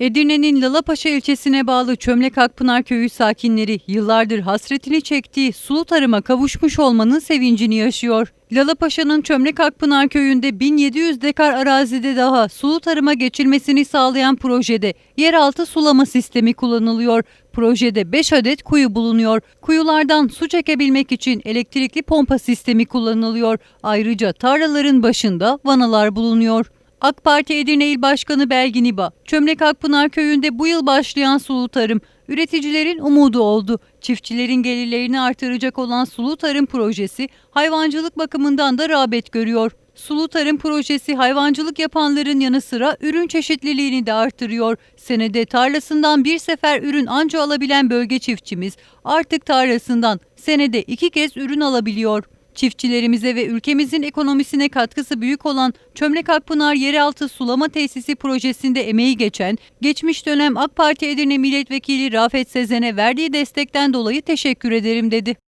Edirne'nin Lalapaşa ilçesine bağlı Çömlek Akpınar köyü sakinleri yıllardır hasretini çektiği sulu tarıma kavuşmuş olmanın sevincini yaşıyor. Lalapaşa'nın Çömlek Akpınar köyünde 1700 dekar arazide daha sulu tarıma geçilmesini sağlayan projede yeraltı sulama sistemi kullanılıyor. Projede 5 adet kuyu bulunuyor. Kuyulardan su çekebilmek için elektrikli pompa sistemi kullanılıyor. Ayrıca tarlaların başında vanalar bulunuyor. AK Parti Edirne İl Başkanı Belgin İba, Çömlek Akpınar Köyü'nde bu yıl başlayan sulu tarım, üreticilerin umudu oldu. Çiftçilerin gelirlerini artıracak olan sulu tarım projesi, hayvancılık bakımından da rağbet görüyor. Sulu tarım projesi hayvancılık yapanların yanı sıra ürün çeşitliliğini de artırıyor. Senede tarlasından bir sefer ürün anca alabilen bölge çiftçimiz artık tarlasından senede iki kez ürün alabiliyor. Çiftçilerimize ve ülkemizin ekonomisine katkısı büyük olan Çömlek Akpınar Yeraltı Sulama Tesisi projesinde emeği geçen, geçmiş dönem AK Parti Edirne Milletvekili Rafet Sezen'e verdiği destekten dolayı teşekkür ederim dedi.